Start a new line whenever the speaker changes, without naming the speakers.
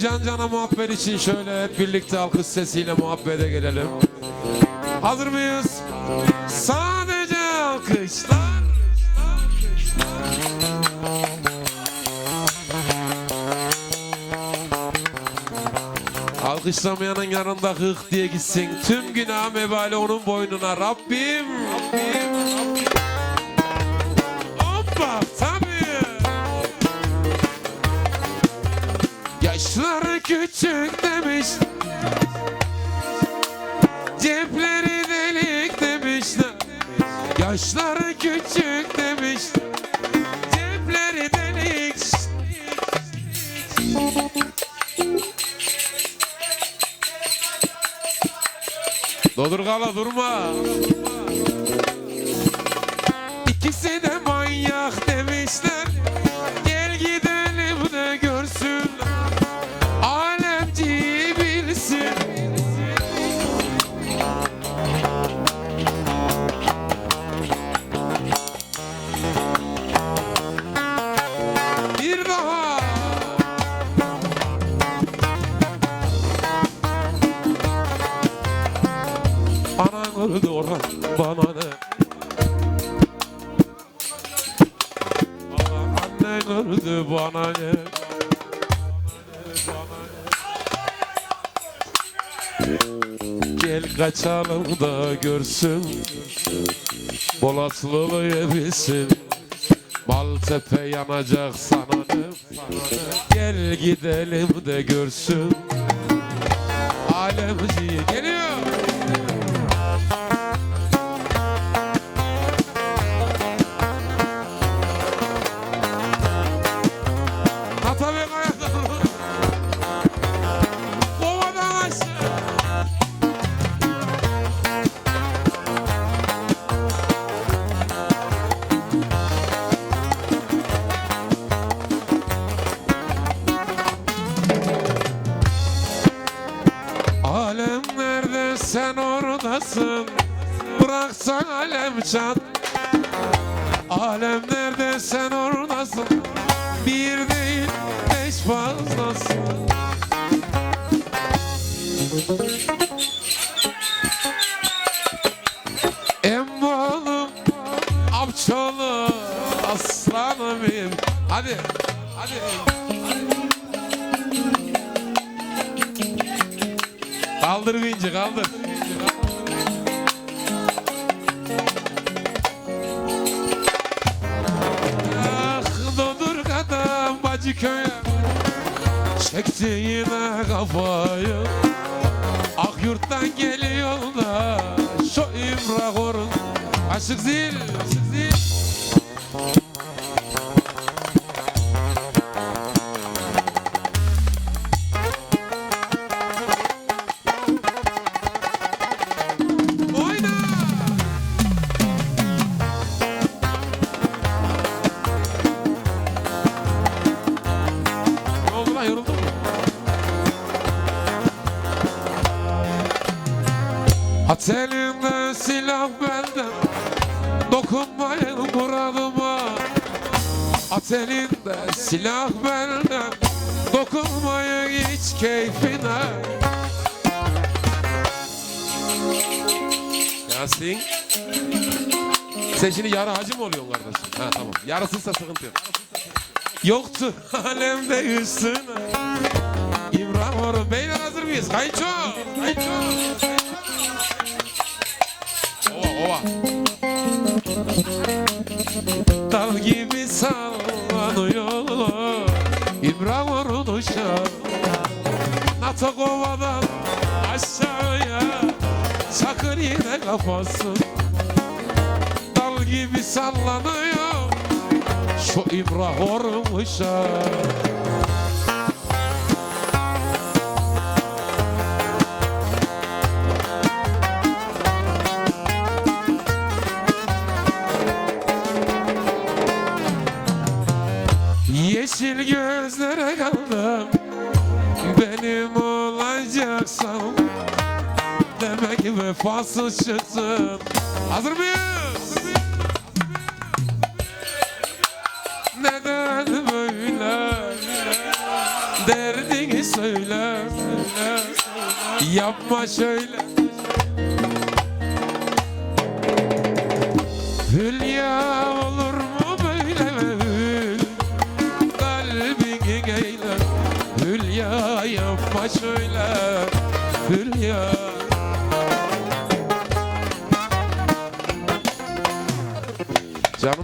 can cana muhabbet için şöyle hep birlikte alkış sesiyle muhabbete gelelim. Hazır mıyız? Sadece alkışlar. Alkışlamayanın yanında hık diye gitsin. Tüm günah mebali onun boynuna. Rabbim. Rabbim. Hoppa tabii. Yaşları küçük demiş. Cepleri delik demişler. Yaşları küçük demiş. Cepleri delik. Dodurgala durma. İkisi de Bir daha. Anan öldü Orhan bana ne? Bana annen öldü bana ne? Gel kaçalım da görsün Bolatlı'yı bilsin Maltepe yanacak sana ne? Gel gidelim de görsün Alemci geliyor oradasın Bıraksan alem çat Alem nerede sen oradasın Bir değil beş fazlasın. Emmoğlum Apçoğlu Aslanım benim Hadi Hadi. Kaldır vinci kaldır. Bacıköy'e Çekti kafayı. Akyurt'tan geliyor da Şu İmrahor'un Aşık zil, aşık zil Yoruldun mu? At elinde silah benden Dokunmayın muradıma At elinde silah benden Dokunmayın hiç keyfine. Yasin. Sen şimdi yarı hacı mı oluyorsun kardeşim? Ha tamam. Yarısıysa sıkıntı yok Yoktu. Alemde üstüne. İbrahim Orhun Beyler hazır mıyız? Kayınço Kayınço Ova ova. Dal gibi sallanıyor İbrahim Orhun uşağı Natakova'dan aşağıya. Çakır yine kafası Dal gibi sallanıyor Şu İbrahim Orhun uşağı Yeşil gözlere kaldım Benim olacaksan Demek vefasız çıktın Hazır mıyız? Söyle, söyle. Yapma şöyle. Hülya olur mu böyle hül Kalbini eyle Hülya yapma şöyle Hülya Canım